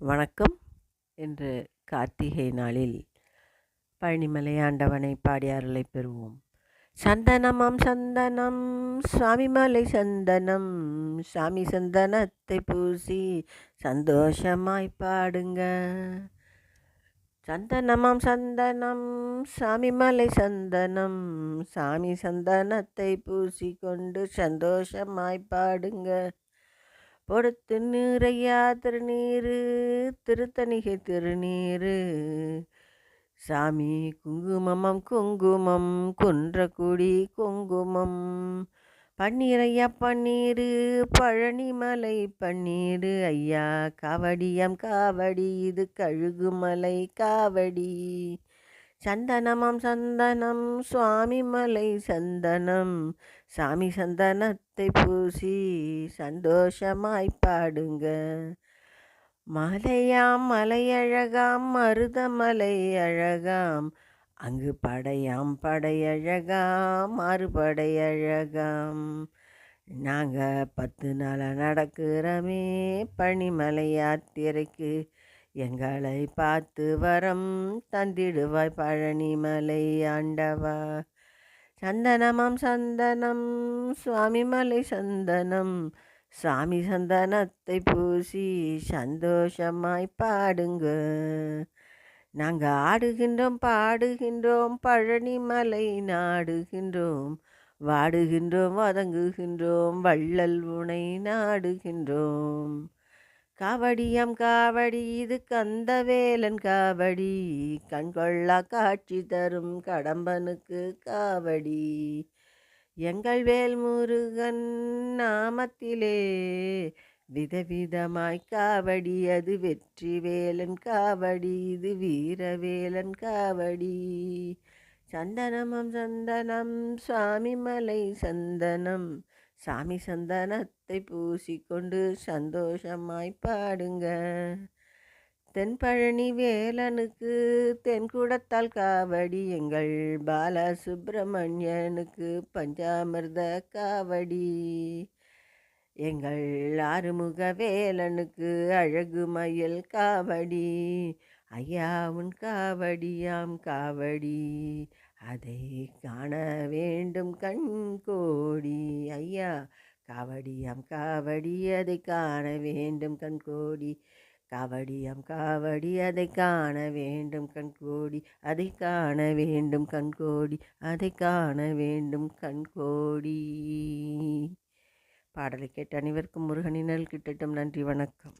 வணக்கம். என்று கார்த்திகை நாளில் பழனிமலை ஆண்டவனை பாடி அருளை பெறுவோம். சந்தனமாம் சந்தனம் சுவாமிமலை சந்தனம் சாமி சந்தனத்தை பூசி சந்தோஷமாய் பாடுங்க. சந்தனமாம் சந்தனம் சாமிமலை சந்தனம் சாமி சந்தனத்தை பூசி கொண்டு சந்தோஷமாய் பாடுங்க. பொறுத்து நீரையா திருநீரு திருத்தணிகை திருநீரு. சாமி குங்குமமம் குங்குமம் குன்றக்குடி குங்குமம். பன்னீரையா பன்னீரு பழனிமலை பன்னீரு. ஐயா காவடியம் காவடி இது கழுகுமலை காவடி. சந்தனமாம் சந்தனம் சுவாமி மலை சந்தனம். சாமி சந்தனத்தை பூசி சந்தோஷமாய் பாடுங்க. மலையாம் மலையழகாம் மருதமலை அழகாம் அங்கு படையாம் படையழகாம் மறுபடையழகாம் நாங்கள் பத்து நாளாக நடக்கிறோமே பனிமலை யாத்திரைக்கு. எங்களை பார்த்து வரம் தந்திடுவாய் பழனிமலை ஆண்டவா. சந்தனமாம் சந்தனம் சுவாமிமலை சந்தனம் சுவாமி சந்தனத்தை பூசி சந்தோஷமாய் பாடுங்க. நாங்கள் ஆடுகின்றோம் பாடுகின்றோம் பழனிமலை நாடுகின்றோம் வாடுகின்றோம் வதங்குகின்றோம் வள்ளல் உனை நாடுகின்றோம். காவடியாம் காவடி இது கந்தவேலன் காவடி. கண்கொள்ளா காட்சி தரும் கடம்பனுக்கு காவடி. எங்கள் வேல் முருகன் நாமத்திலே விதவிதமாய் காவடி அது வெற்றி வேலன் காவடி இது வீரவேலன் காவடி. சந்தனமம் சந்தனம் சுவாமிமலை சந்தனம் சாமி சந்தனத்தை பூசிக்கொண்டு சந்தோஷமாய் பாடுங்க. தென்பழனி வேலனுக்கு தென்குடத்தால் காவடி எங்கள் பாலசுப்பிரமணியனுக்கு பஞ்சாமிர்த காவடி. எங்கள் ஆறுமுக வேலனுக்கு அழகு மயில் காவடி. ஐயா உன் காவடியாம் காவடி. அதை காண வேண்டும் கண் கோடி. ஐயா காவடியாம் காவடி அதை காண வேண்டும் கண் கோடி. காவடியாம் காவடி அதை காண வேண்டும் கண் கோடி. அதை காண வேண்டும் கண் கோடி. அதை காண வேண்டும் கண் கோடி. பாடலை கேட்ட அனைவருக்கும் முருகனினல் கிட்டட்டும். நன்றி வணக்கம்.